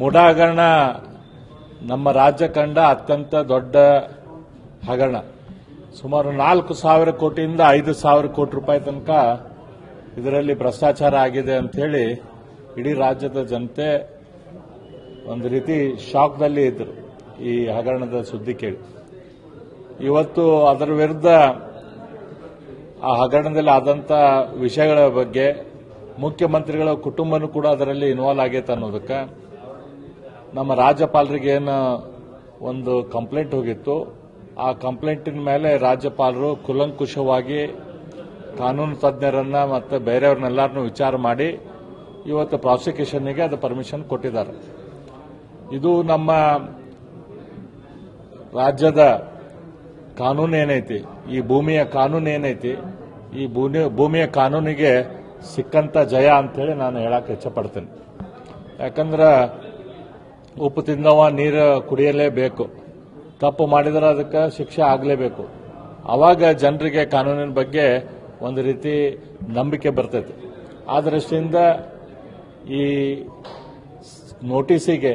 ಮುಡಾ ಹಗರಣ ನಮ್ಮ ರಾಜ್ಯ ಕಂಡ ಅತ್ಯಂತ ದೊಡ್ಡ ಹಗರಣ. ಸುಮಾರು ನಾಲ್ಕು ಸಾವಿರ ಕೋಟಿಯಿಂದ ಐದು ಸಾವಿರ ಕೋಟಿ ರೂಪಾಯಿ ತನಕ ಇದರಲ್ಲಿ ಭ್ರಷ್ಟಾಚಾರ ಆಗಿದೆ ಅಂತ ಹೇಳಿ ಇಡೀ ರಾಜ್ಯದ ಜನತೆ ಒಂದು ರೀತಿ ಶಾಕ್ದಲ್ಲಿ ಇದ್ದರು ಈ ಹಗರಣದ ಸುದ್ದಿ ಕೇಳಿ. ಇವತ್ತು ಅದರ ವಿರುದ್ಧ ಆ ಹಗರಣದಲ್ಲಿ ಆದಂಥ ವಿಷಯಗಳ ಬಗ್ಗೆ ಮುಖ್ಯಮಂತ್ರಿಗಳ ಕುಟುಂಬನೂ ಕೂಡ ಅದರಲ್ಲಿ ಇನ್ವಾಲ್ವ್ ಆಗೈತೆ ಅನ್ನೋದಕ್ಕೆ ನಮ್ಮ ರಾಜ್ಯಪಾಲರಿಗೆ ಏನು ಒಂದು ಕಂಪ್ಲೇಂಟ್ ಹೋಗಿತ್ತು. ಆ ಕಂಪ್ಲೇಂಟಿನ ಮೇಲೆ ರಾಜ್ಯಪಾಲರು ಕುಲಂಕುಷವಾಗಿ ಕಾನೂನು ತಜ್ಞರನ್ನ ಮತ್ತು ಬೇರೆಯವ್ರನ್ನೆಲ್ಲರನ್ನೂ ವಿಚಾರ ಮಾಡಿ ಇವತ್ತು ಪ್ರಾಸಿಕ್ಯೂಷನ್ಗೆ ಅದು ಪರ್ಮಿಷನ್ ಕೊಟ್ಟಿದ್ದಾರೆ. ಇದು ನಮ್ಮ ರಾಜ್ಯದ ಕಾನೂನು ಏನೈತಿ? ಈ ಭೂಮಿಯ ಕಾನೂನು ಏನೈತಿ? ಈ ಭೂಮಿ, ಭೂಮಿಯ ಕಾನೂನಿಗೆ ಸಿಕ್ಕಂತ ಜಯ ಅಂತೇಳಿ ನಾನು ಹೇಳಕ್ಕೆ ಇಚ್ಛಪಡ್ತೇನೆ ಯಾಕಂದ್ರೆ ಉಪ್ಪು ತಿಂದವ ನೀರು ಕುಡಿಯಲೇಬೇಕು. ತಪ್ಪು ಮಾಡಿದ್ರೆ ಅದಕ್ಕೆ ಶಿಕ್ಷೆ ಆಗಲೇಬೇಕು. ಅವಾಗ ಜನರಿಗೆ ಕಾನೂನಿನ ಬಗ್ಗೆ ಒಂದು ರೀತಿ ನಂಬಿಕೆ ಬರ್ತೈತಿ. ಆ ದೃಷ್ಟಿಯಿಂದ ಈ ನೋಟಿಸಿಗೆ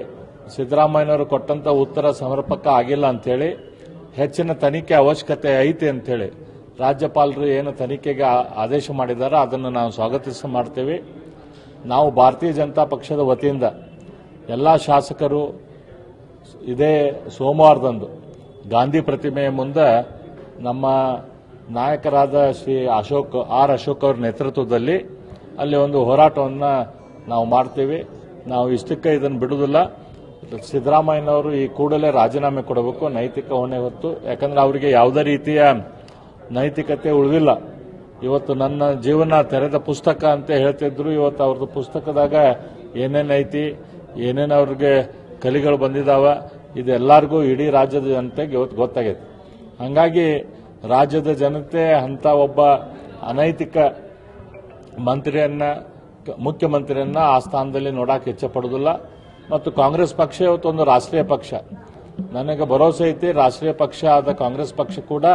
ಸಿದ್ದರಾಮಯ್ಯನವರು ಕೊಟ್ಟಂತ ಉತ್ತರ ಸಮರ್ಪಕ ಆಗಿಲ್ಲ ಅಂತೇಳಿ ಹೆಚ್ಚಿನ ತನಿಖೆ ಅವಶ್ಯಕತೆ ಐತಿ ಅಂತೇಳಿ ರಾಜ್ಯಪಾಲರು ಏನು ತನಿಖೆಗೆ ಆದೇಶ ಮಾಡಿದ್ದಾರೆ ಅದನ್ನು ನಾವು ಸ್ವಾಗತಿಸ ಮಾಡ್ತೇವೆ. ನಾವು ಭಾರತೀಯ ಜನತಾ ಪಕ್ಷದ ವತಿಯಿಂದ ಎಲ್ಲ ಶಾಸಕರು ಇದೇ ಸೋಮವಾರದಂದು ಗಾಂಧಿ ಪ್ರತಿಮೆಯ ಮುಂದೆ ನಮ್ಮ ನಾಯಕರಾದ ಶ್ರೀ ಅಶೋಕ್, ಆರ್ ಅಶೋಕ್ ಅವರ ನೇತೃತ್ವದಲ್ಲಿ ಅಲ್ಲಿ ಒಂದು ಹೋರಾಟವನ್ನು ನಾವು ಮಾಡ್ತೀವಿ. ನಾವು ಇಷ್ಟಕ್ಕೆ ಇದನ್ನು ಬಿಡುವುದಿಲ್ಲ. ಸಿದ್ದರಾಮಯ್ಯನವರು ಈ ಕೂಡಲೇ ರಾಜೀನಾಮೆ ಕೊಡಬೇಕು, ನೈತಿಕ ಹೊಣೆ ಹೊತ್ತು. ಯಾಕಂದ್ರೆ ಅವರಿಗೆ ಯಾವುದೇ ರೀತಿಯ ನೈತಿಕತೆ ಉಳಿದಿಲ್ಲ. ಇವತ್ತು ನನ್ನ ಜೀವನ ತೆರೆದ ಪುಸ್ತಕ ಅಂತ ಹೇಳ್ತಿದ್ರು. ಇವತ್ತು ಅವ್ರದ್ದು ಪುಸ್ತಕದಾಗ ಏನೇನೈತಿ ಏನೇನು ಅವ್ರಿಗೆ ಕಲಿಗಳು ಬಂದಿದಾವ, ಇದೆಲ್ಲರಿಗೂ ಇಡೀ ರಾಜ್ಯದ ಜನತೆಗೆ ಇವತ್ತು ಗೊತ್ತಾಗೈತೆ. ಹಂಗಾಗಿ ರಾಜ್ಯದ ಜನತೆ ಅಂತ ಒಬ್ಬ ಅನೈತಿಕ ಮಂತ್ರಿಯನ್ನ, ಮುಖ್ಯಮಂತ್ರಿಯನ್ನ ಆ ಸ್ಥಾನದಲ್ಲಿ ನೋಡಕ್ಕೆ ಇಚ್ಛೆ ಪಡೋದಿಲ್ಲ. ಮತ್ತು ಕಾಂಗ್ರೆಸ್ ಪಕ್ಷ ಇವತ್ತೊಂದು ರಾಷ್ಟ್ರೀಯ ಪಕ್ಷ. ನನಗೆ ಭರವಸೆ ಐತಿ, ರಾಷ್ಟ್ರೀಯ ಪಕ್ಷ ಆದ ಕಾಂಗ್ರೆಸ್ ಪಕ್ಷ ಕೂಡ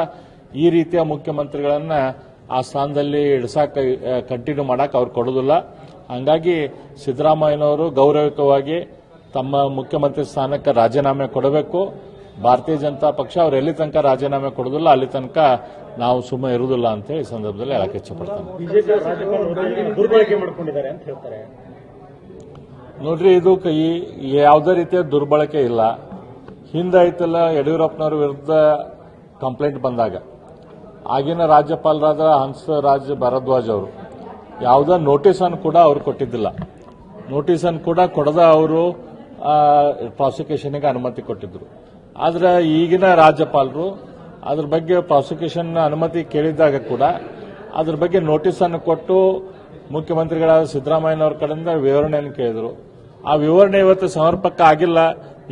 ಈ ರೀತಿಯ ಮುಖ್ಯಮಂತ್ರಿಗಳನ್ನ ಆ ಸ್ಥಾನದಲ್ಲಿ ಇಡ್ಸಾಕ ಕಂಟಿನ್ಯೂ ಮಾಡಕ್ಕೆ ಅವ್ರು ಕೊಡೋದಿಲ್ಲ. ಹಂಗಾಗಿ ಸಿದ್ದರಾಮಯ್ಯನವರು ಗೌರವಯುತವಾಗಿ ತಮ್ಮ ಮುಖ್ಯಮಂತ್ರಿ ಸ್ಥಾನಕ್ಕೆ ರಾಜೀನಾಮೆ ಕೊಡಬೇಕು. ಭಾರತೀಯ ಜನತಾ ಪಕ್ಷ ಅವ್ರು ಎಲ್ಲಿ ತನಕ ರಾಜೀನಾಮೆ ಕೊಡೋದಿಲ್ಲ ಅಲ್ಲಿ ತನಕ ನಾವು ಸುಮ್ಮನೆ ಇರುವುದಿಲ್ಲ ಅಂತ ಈ ಸಂದರ್ಭದಲ್ಲಿ ಹೇಳಕ್ಕೆ ಹೇಳ್ತಾರೆ. ನೋಡ್ರಿ ಇದು ಕೈ ಯಾವುದೇ ರೀತಿಯ ದುರ್ಬಳಕೆ ಇಲ್ಲ. ಹಿಂದೆ ಐತಲ್ಲ ಯಡಿಯೂರಪ್ಪನವ್ರ ವಿರುದ್ಧ ಕಂಪ್ಲೇಂಟ್ ಬಂದಾಗ ಆಗಿನ ರಾಜ್ಯಪಾಲರಾದ ಹಂಸರಾಜ್ ಭಾರದ್ವಾಜ್ ಅವರು ಯಾವುದೇ ನೋಟಿಸ್ ಅನ್ನು ಕೂಡ ಅವರು ಕೊಟ್ಟಿದ್ದಿಲ್ಲ. ನೋಟಿಸ್ ಅನ್ನು ಕೂಡ ಕೊಡದ ಅವರು ಪ್ರಾಸಿಕ್ಯೂಷನ್ಗೆ ಅನುಮತಿ ಕೊಟ್ಟಿದ್ರು. ಆದ್ರೆ ಈಗಿನ ರಾಜ್ಯಪಾಲರು ಅದ್ರ ಬಗ್ಗೆ ಪ್ರಾಸಿಕ್ಯೂಷನ್ ಅನುಮತಿ ಕೇಳಿದಾಗ ಕೂಡ ಅದ್ರ ಬಗ್ಗೆ ನೋಟಿಸ್ ಅನ್ನು ಕೊಟ್ಟು ಮುಖ್ಯಮಂತ್ರಿಗಳಾದ ಸಿದ್ದರಾಮಯ್ಯನವ್ರ ಕಡೆಯಿಂದ ವಿವರಣೆಯನ್ನು ಕೇಳಿದ್ರು. ಆ ವಿವರಣೆ ಇವತ್ತು ಸಮರ್ಪಕ ಆಗಿಲ್ಲ.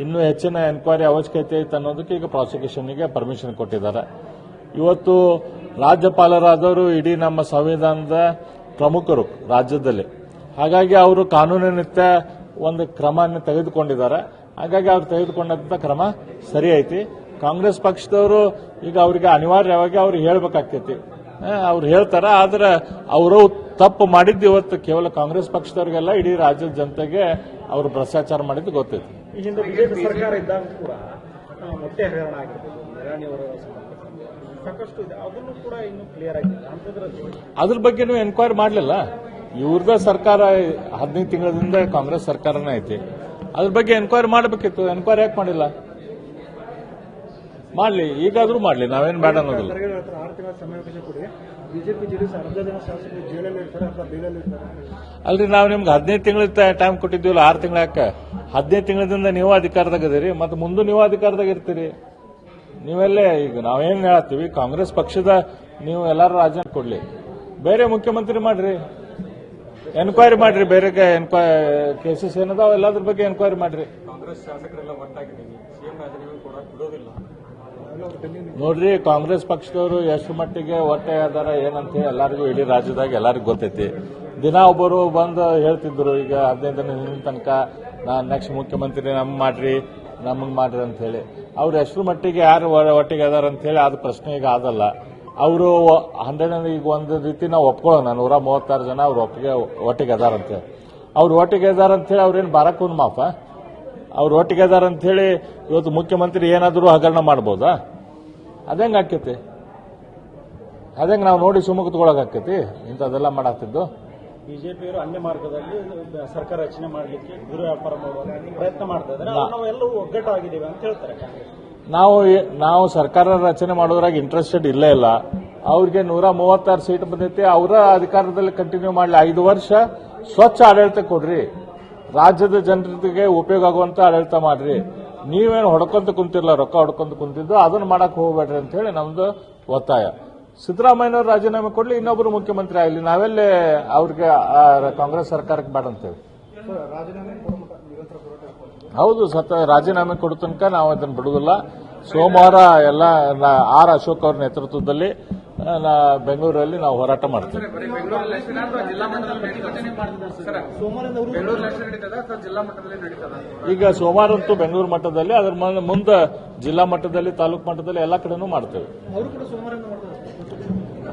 ಇನ್ನೂ ಹೆಚ್ಚಿನ ಎನ್ಕ್ವೈರಿ ಅವಶ್ಯಕತೆ ಐತೆ ಅನ್ನೋದಕ್ಕೆ ಈಗ ಪ್ರಾಸಿಕ್ಯೂಷನ್ಗೆ ಪರ್ಮಿಷನ್ ಕೊಟ್ಟಿದ್ದಾರೆ. ಇವತ್ತು ರಾಜ್ಯಪಾಲರಾದವರು ಇಡೀ ನಮ್ಮ ಸಂವಿಧಾನದ ಪ್ರಮುಖರು ರಾಜ್ಯದಲ್ಲಿ. ಹಾಗಾಗಿ ಅವರು ಕಾನೂನಿನಿತ್ಯ ಒಂದು ಕ್ರಮವನ್ನು ತೆಗೆದುಕೊಂಡಿದ್ದಾರೆ. ಹಾಗಾಗಿ ಅವ್ರು ತೆಗೆದುಕೊಂಡಂತ ಕ್ರಮ ಸರಿ ಐತಿ. ಕಾಂಗ್ರೆಸ್ ಪಕ್ಷದವರು ಈಗ ಅವರಿಗೆ ಅನಿವಾರ್ಯವಾಗಿ ಅವ್ರು ಹೇಳ್ಬೇಕಾಗ್ತೈತಿ. ಅವ್ರು ಹೇಳ್ತಾರ, ಆದ್ರೆ ಅವರು ತಪ್ಪು ಮಾಡಿದ್ದು ಇವತ್ತು ಕೇವಲ ಕಾಂಗ್ರೆಸ್ ಪಕ್ಷದವ್ರಿಗೆಲ್ಲ, ಇಡೀ ರಾಜ್ಯದ ಜನತೆಗೆ ಅವರು ಭ್ರಷ್ಟಾಚಾರ ಮಾಡಿದ್ದು ಗೊತ್ತೈತಿ. ಸಾಕಷ್ಟು ಇದೆ. ಅದನ್ನು ಕೂಡ ಇನ್ನು ಕ್ಲಿಯರ್ ಅಂಥದ್ರಲ್ಲಿ ಅದ್ರ ಬಗ್ಗೆನೂ ಎನ್ಕ್ವೈರಿ ಮಾಡಲಿಲ್ಲ. ಇವ್ರದ ಸರ್ಕಾರ ಹದಿನೈದು ತಿಂಗಳಿಂದ ಕಾಂಗ್ರೆಸ್ ಸರ್ಕಾರನೇ ಐತಿ. ಅದ್ರ ಬಗ್ಗೆ ಎನ್ಕ್ವೈರಿ ಮಾಡಬೇಕಿತ್ತು. ಎನ್ಕ್ವೈರಿ ಯಾಕೆ ಮಾಡಿಲ್ಲ? ಮಾಡಲಿ. ಈಗಾದ್ರೂ ಮಾಡಲಿ. ನಾವೇನ್ ಬೇಡ ಅನ್ನೋದಿಲ್ಲ. ಅಲ್ರಿ ನಾವು ನಿಮ್ಗೆ ಹದಿನೈದು ತಿಂಗಳ ಟೈಮ್ ಕೊಟ್ಟಿದ್ದೀವಲ್ಲ ಆರು ತಿಂಗಳ ಯಾಕೆ? ಹದಿನೈದು ತಿಂಗಳಿಂದ ನೀವು ಅಧಿಕಾರದಾಗ ಇದೀರಿ ಮತ್ತೆ ಮುಂದೆ ನೀವು ಅಧಿಕಾರದಾಗ ಇರ್ತೀರಿ. ನೀವೆಲ್ಲೇ ಈಗ ನಾವೇನು ಹೇಳ್ತೀವಿ ಕಾಂಗ್ರೆಸ್ ಪಕ್ಷದ ನೀವು ಎಲ್ಲಾರು ರಾಜೀನಾಮೆ ಕೊಡ್ಲಿ. ಬೇರೆ ಮುಖ್ಯಮಂತ್ರಿ ಮಾಡ್ರಿ. ಎನ್ಕ್ವೈರಿ ಮಾಡ್ರಿ ಬೇರೆ ಎನ್ಕ್ವೈ ಕೇಸಸ್ ಏನದಾವ ಎಲ್ಲದ್ರ ಬಗ್ಗೆ ಎನ್ಕ್ವೈರಿ ಮಾಡ್ರಿ. ಕಾಂಗ್ರೆಸ್ ಶಾಸಕರೆಲ್ಲ ನೋಡ್ರಿ ಕಾಂಗ್ರೆಸ್ ಪಕ್ಷದವರು ಎಷ್ಟು ಮಟ್ಟಿಗೆ ಹೊಟ್ಟೆ ಅದಾರ ಏನಂತ ಎಲ್ಲರಿಗೂ ಇಡೀ ರಾಜ್ಯದಾಗ ಎಲ್ಲರಿಗೂ ಗೊತ್ತೈತಿ. ದಿನ ಒಬ್ಬರು ಬಂದು ಹೇಳ್ತಿದ್ರು ಈಗ ಹದಿನೈದು ದಿನ ಹಿಂದಿನ ತನಕ ನಾನು ನೆಕ್ಸ್ಟ್ ಮುಖ್ಯಮಂತ್ರಿ ನಮ್ ಮಾಡ್ರಿ. ನಮಗ್ ಮಾಡ್ರಿ ಅಂತ ಹೇಳಿ. ಅವ್ರು ಹೆಸರು ಮಟ್ಟಿಗೆ ಯಾರು ಒಟ್ಟಿಗೆ ಅದಾರ ಅಂತ ಹೇಳಿ ಅದು ಪ್ರಶ್ನೆ ಈಗ ಆದಲ್ಲ. ಅವರು ಹಂಡ್ರೆಡ್ ಈಗ ಒಂದು ರೀತಿ ನಾವು ಒಪ್ಕೊಳ್ಳೋಣ. ನೂರ ಮೂವತ್ತಾರು ಜನ ಅವ್ರು ಒಟ್ಟಿಗೆ ಒಟ್ಟಿಗೆ ಅದಾರ ಅಂತ ಹೇಳಿ. ಅವ್ರು ಒಟ್ಟಿಗೆ ಅದಾರ ಅಂತ ಹೇಳಿ ಅವ್ರೇನು ಬಾರಕ್ಕೂ ಮಾಫ ಅವ್ರು ಒಟ್ಟಿಗೆ ಅದಾರ ಅಂತ ಹೇಳಿ ಇವತ್ತು ಮುಖ್ಯಮಂತ್ರಿ ಏನಾದರೂ ಹಗರಣ ಮಾಡ್ಬೋದಾ? ಅದಂಗೆ ಆಕೈತಿ. ಅದಂಗೆ ನಾವು ನೋಡಿ ಸುಮುಖ ತಗೊಳಕ್ ಆಕೈತಿ. ಇಂಥದೆಲ್ಲ ಮಾಡಾಕ್ತಿದ್ದು ಬಿಜೆಪಿಯವರು ಅನ್ಯ ಮಾರ್ಗದಲ್ಲಿ ಸರ್ಕಾರ ರಚನೆ ಮಾಡಲಿಕ್ಕೆ ಗುರು ವ್ಯಾಪಾರ ಮಾಡುವ ಪ್ರಯತ್ನ ಮಾಡ್ತಾ ಇದ್ದಾರೆ. ನಾವೆಲ್ಲರೂ ಒಗ್ಗಟ್ಟಾಗಿದ್ದೀವಿ ಅಂತ ಹೇಳ್ತಾರೆ ನಾವು ನಾವು ಸರ್ಕಾರ ರಚನೆ ಮಾಡೋದ್ರಾಗ ಇಂಟ್ರೆಸ್ಟೆಡ್ ಇಲ್ಲೇ ಇಲ್ಲ. ಅವ್ರಿಗೆ ನೂರ ಮೂವತ್ತಾರು ಸೀಟ್ ಬಂದೈತಿ. ಅವರ ಅಧಿಕಾರದಲ್ಲಿ ಕಂಟಿನ್ಯೂ ಮಾಡಲಿ. ಐದು ವರ್ಷ ಸ್ವಚ್ಛ ಆಡಳಿತ ಕೊಡ್ರಿ. ರಾಜ್ಯದ ಜನರಿಗೆ ಉಪಯೋಗ ಆಗುವಂತ ಆಡಳಿತ ಮಾಡ್ರಿ. ನೀವೇನು ಹೊಡ್ಕೊಂತ ಕುಂತಿರಲ್ಲ ರೊಕ್ಕ ಹೊಡ್ಕೊಂತ ಕುಂತಿದ್ದು ಅದನ್ನ ಮಾಡಕ್ ಹೋಗ್ಬೇಡ್ರಿ ಅಂತ ಹೇಳಿ ನಮ್ದು ಒತ್ತಾಯ. ಸಿದ್ದರಾಮಯ್ಯನವರು ರಾಜೀನಾಮೆ ಕೊಡ್ಲಿ ಇನ್ನೊಬ್ರು ಮುಖ್ಯಮಂತ್ರಿ ಆಗಲಿ. ನಾವೆಲ್ಲೇ ಅವ್ರಿಗೆ ಆ, ಕಾಂಗ್ರೆಸ್ ಸರ್ಕಾರಕ್ಕೆ ಬೇಡ ಅಂತೇವೆ ಹೌದು ಸತ ರಾಜೀನಾಮೆ ಕೊಡೋ ತನಕ ನಾವು ಅದನ್ನು ಬಿಡುವುದಿಲ್ಲ. ಸೋಮವಾರ ಎಲ್ಲ ನಾ- ಆರ್ ಅಶೋಕ್ ಅವರ ನೇತೃತ್ವದಲ್ಲಿ ಬೆಂಗಳೂರಲ್ಲಿ ನಾವು ಹೋರಾಟ ಮಾಡ್ತೀವಿ. ಈಗ ಸೋಮವಾರ ಅಂತೂ ಬೆಂಗಳೂರು ಮಟ್ಟದಲ್ಲಿ ಅದ್ರ ಮ- ಮುಂದೆ ಜಿಲ್ಲಾ ಮಟ್ಟದಲ್ಲಿ ತಾಲೂಕು ಮಟ್ಟದಲ್ಲಿ ಎಲ್ಲ ಕಡೆನೂ ಮಾಡ್ತೇವೆ.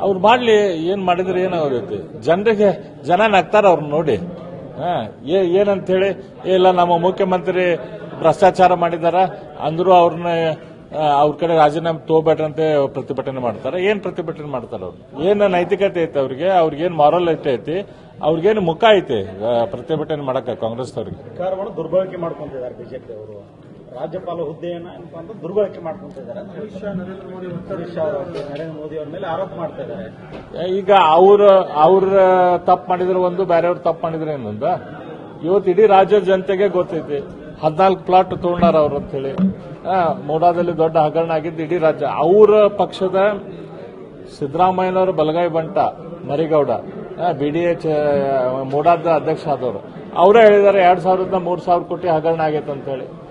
ಅವ್ರು ಮಾಡ್ಲಿ, ಏನ್ ಮಾಡಿದ್ರೆ ಏನಾಗುತ್ತೆ ಜನರಿಗೆ, ಜನ ನಗ್ತಾರ ಅವ್ರನ್ನ ನೋಡಿ. ಏನಂತ ಹೇಳಿ ಇಲ್ಲ, ನಮ್ಮ ಮುಖ್ಯಮಂತ್ರಿ ಭ್ರಷ್ಟಾಚಾರ ಮಾಡಿದಾರ, ಅಂದ್ರು ಅವ್ರನ್ನ ಅವ್ರ ಕಡೆ ರಾಜೀನಾಮೆ ಅಂತ ಪ್ರತಿಭಟನೆ ಮಾಡ್ತಾರೆ. ಏನ್ ಪ್ರತಿಭಟನೆ ಮಾಡ್ತಾರೆ ಅವ್ರು? ಏನ್ ನೈತಿಕತೆ ಐತೆ ಅವ್ರಿಗೆ? ಅವ್ರಿಗೇನ್ ಮಾರಲ್ ಐತೆ ಅವ್ರಿಗೇನು ಮುಖ ಐತೆ? ಪ್ರತಿಭಟನೆ ಮಾಡಕ್ಕ ಕಾಂಗ್ರೆಸ್ ಅವ್ರಿಗೆ ದುರ್ಬಳಕೆ ಮಾಡ್ಕೊಂತಿದ್ದಾರೆ ಬಿಜೆಪಿ ಅವರು ರಾಜ್ಯಪಾಲ ಹುದ್ದೆಯನ್ನ ಏನಪ್ಪಾ ಅಂದ್ರೆ ದುರ್ಬಳಕೆ ಅಮಿತ್ ಶಾ ನರೇಂದ್ರ ಮೋದಿ ಅಮಿತ್ ಶಾ ನರೇಂದ್ರ ಮೋದಿ ಅವ್ರ ಮೇಲೆ ಆರೋಪ ಮಾಡ್ತಾ ಇದ್ದಾರೆ. ಈಗ ಅವ್ರ ಅವ್ರ ತಪ್ಪು ಮಾಡಿದ್ರೆ ಒಂದು ಬೇರೆಯವ್ರು ತಪ್ಪು ಮಾಡಿದ್ರೆ ಇನ್ನೊಂದ ಇವತ್ತು ಇಡೀ ರಾಜ್ಯದ ಜನತೆಗೆ ಗೊತ್ತೈತಿ. ಹದಿನಾಲ್ಕು ಪ್ಲಾಟ್ ತಗೊಂಡಾರ ಅವ್ರು ಅಂತ ಹೇಳಿ. ಮೋಡಾದಲ್ಲಿ ದೊಡ್ಡ ಹಗರಣ ಆಗಿದ್ದು ಇಡೀ ರಾಜ್ಯ. ಅವರ ಪಕ್ಷದ ಸಿದ್ದರಾಮಯ್ಯನವರು ಬಲಗಾಯಿ ಬಂಟ ಮರಿಗೌಡ ಬಿ ಡಿ ಎಚ್ ಮೂಡಾದ ಅಧ್ಯಕ್ಷ ಆದವರು. ಅವರೇ ಹೇಳಿದ್ದಾರೆ ಎರಡು ಸಾವಿರದ ಮೂರು ಸಾವಿರ ಕೋಟಿ ಹಗರಣ ಆಗೈತೆ ಅಂತ ಹೇಳಿ. ಆ,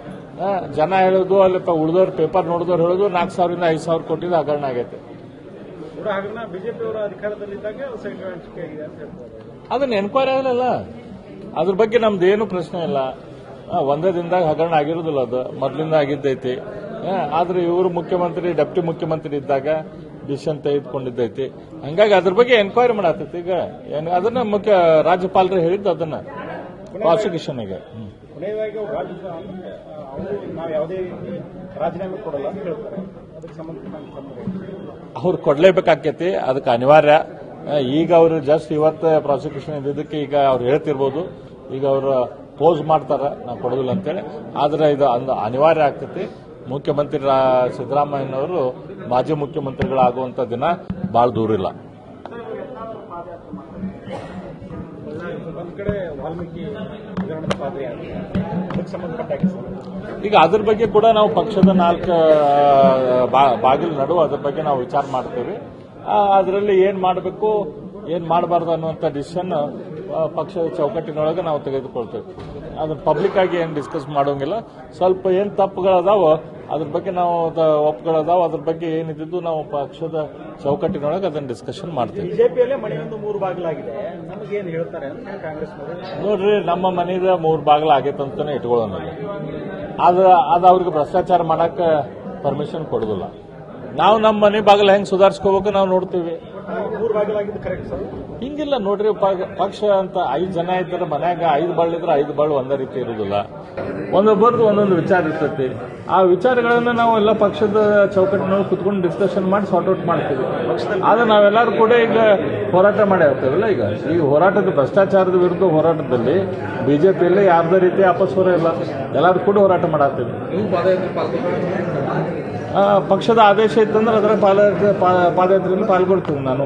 ಜನ ಹೇಳೋದು ಅಲ್ಲಿ ಉಳಿದವ್ರು ಪೇಪರ್ ನೋಡಿದವ್ರು ಹೇಳೋದು ನಾಲ್ಕು ಸಾವಿರದಿಂದ ಐದು ಸಾವಿರ ಕೋಟಿದ ಹಗರಣ ಆಗೈತೆ. ಅದನ್ನ ಎನ್ಕ್ವೈರಿ ಆಗಲಿಲ್ಲ. ಅದ್ರ ಬಗ್ಗೆ ನಮ್ದು ಏನು ಪ್ರಶ್ನೆ ಇಲ್ಲ. ಒಂದೇ ದಿನದಾಗ ಹಗರಣ ಆಗಿರೋದಿಲ್ಲ ಅದು. ಮೊದಲಿಂದ ಆಗಿದ್ದೈತಿ. ಆದ್ರೆ ಇವರು ಮುಖ್ಯಮಂತ್ರಿ ಡೆಪ್ಟಿ ಮುಖ್ಯಮಂತ್ರಿ ಇದ್ದಾಗ ಡಿಸಿಷನ್ ತೆಗೆದುಕೊಂಡಿದ್ದೈತಿ. ಹಂಗಾಗಿ ಅದ್ರ ಬಗ್ಗೆ ಎನ್ಕ್ವೈರಿ ಮಾಡತ್ತೈತಿ ಈಗ. ಅದನ್ನ ಮುಖ್ಯ ರಾಜ್ಯಪಾಲರು ಹೇಳಿದ್ದು ಅದನ್ನ. ಪ್ರಾಸಿಕ್ಯೂಷನ್ಗೆ ನಾವು ಯಾವುದೇ ರೀತಿ ರಾಜೀನಾಮೆ ಕೊಡಲ್ಲ ಅಂತ ಹೇಳ್ತಾರೆ. ಅದಕ್ಕೆ ಸಂಬಂಧಪಟ್ಟ ಅವ್ರು ಕೊಡ್ಲೇಬೇಕಾಕೈತಿ ಅದಕ್ಕೆ ಅನಿವಾರ್ಯ. ಈಗ ಅವರು ಜಸ್ಟ್ ಇವತ್ತು ಪ್ರಾಸಿಕ್ಯೂಷನ್ ಇದ್ದಿದ್ದಕ್ಕೆ ಈಗ ಅವ್ರು ಹೇಳ್ತಿರ್ಬೋದು ಈಗ ಅವರು ಪೋಸ್ ಮಾಡ್ತಾರೆ ನಾವು ಕೊಡೋದಿಲ್ಲ ಅಂತೇಳಿ. ಆದ್ರೆ ಇದು ಅಂದ ಅನಿವಾರ್ಯ ಆಗ್ತೈತಿ. ಮುಖ್ಯಮಂತ್ರಿ ಸಿದ್ದರಾಮಯ್ಯನವರು ಮಾಜಿ ಮುಖ್ಯಮಂತ್ರಿಗಳಾಗುವಂತ ದಿನ ಬಹಳ ದೂರ ಇಲ್ಲ. ಒಂದ್ ಕಡೆ ವಾಲ್ಮೀಕಿ ಅದಕ್ಕೆ ಈಗ ಅದ್ರ ಬಗ್ಗೆ ಕೂಡ ನಾವು ಪಕ್ಷದ ನಾಲ್ಕು ಬಾಗಿಲು ನಡುವೆ ಅದ್ರ ಬಗ್ಗೆ ನಾವು ವಿಚಾರ ಮಾಡ್ತೇವೆ. ಅದರಲ್ಲಿ ಏನ್ ಮಾಡಬೇಕು, ಏನ್ ಮಾಡಬಾರ್ದು ಅನ್ನುವಂಥ ಡಿಸಿಷನ್ ಪಕ್ಷದ ಚೌಕಟ್ಟಿನೊಳಗೆ ನಾವು ತೆಗೆದುಕೊಳ್ತೇವೆ. ಅದನ್ನ ಪಬ್ಲಿಕ್ ಆಗಿ ಏನು ಡಿಸ್ಕಸ್ ಮಾಡೋಂಗಿಲ್ಲ. ಸ್ವಲ್ಪ ಏನು ತಪ್ಪುಗಳದಾವೋ ಅದ್ರ ಬಗ್ಗೆ ನಾವು ಒಪ್ಪುಗಳದಾವ ಅದ್ರ ಬಗ್ಗೆ ಏನಿದ್ದು ನಾವು ಪಕ್ಷದ ಚೌಕಟ್ಟಿನೊಳಗೆ ಅದನ್ನ ಡಿಸ್ಕಷನ್ ಮಾಡ್ತೀವಿ. ನೋಡ್ರಿ ನಮ್ಮ ಮನೆದ ಮೂರು ಬಾಗಿಲು ಆಗೈತೆ ಅಂತಾನೆ ಇಟ್ಕೊಳ್ಳೋಣ ಅದ ಅದು ಅವ್ರಿಗೆ ಭ್ರಷ್ಟಾಚಾರ ಮಾಡಕ್ ಪರ್ಮಿಷನ್ ಕೊಡೋದಿಲ್ಲ. ನಾವು ನಮ್ಮ ಮನೆ ಬಾಗಿಲು ಹೆಂಗ್ ಸುಧಾರಿಸ್ಕೋಬೇಕು ನಾವು ನೋಡ್ತೀವಿ. ಮೂರು ಬಾಗಿಲಾಗಿದ್ದು ಕರೆಕ್ಟ್ ಸರ್? ಹಿಂಗಿಲ್ಲ ನೋಡ್ರಿ ಪಕ್ಷ ಅಂತ ಐದು ಜನ ಇದ್ರೆ ಮನ್ಯಾಗ ಐದು ಬಳ್ಳಿದ್ರೆ ಐದು ಬಳ್ಳು ಒಂದೇ ರೀತಿ ಇರುವುದಿಲ್ಲ ಒಂದೊಬ್ಬರದ್ದು ಒಂದೊಂದು ವಿಚಾರ ಇರ್ತೈತಿ. ಆ ವಿಚಾರಗಳನ್ನ ನಾವು ಎಲ್ಲ ಪಕ್ಷದ ಚೌಕಟ್ಟಿನೊಳಗೆ ಕುತ್ಕೊಂಡು ಡಿಸ್ಕಷನ್ ಮಾಡಿ ಸಾರ್ಟ್ ಔಟ್ ಮಾಡ್ತೀವಿ. ಆದ್ರೆ ನಾವೆಲ್ಲರೂ ಕೂಡ ಈಗ ಹೋರಾಟ ಮಾಡಿ ಆಗ್ತೇವಲ್ಲ ಈಗ. ಈ ಹೋರಾಟದ ಭ್ರಷ್ಟಾಚಾರದ ವಿರುದ್ಧ ಹೋರಾಟದಲ್ಲಿ ಬಿಜೆಪಿಯಲ್ಲಿ ಯಾವುದೇ ರೀತಿ ಅಪಸ್ವರ ಇಲ್ಲ ಎಲ್ಲರೂ ಕೂಡ ಹೋರಾಟ ಮಾಡಾಕ್ತೀವಿ ಪಕ್ಷದ ಆದೇಶ ಇತ್ತಂದ್ರೆ ಅದರ ಪಾದ ಪಾದಯಾತ್ರೆಯಲ್ಲಿ ಪಾಲ್ಗೊಳ್ತೀನಿ ನಾನು.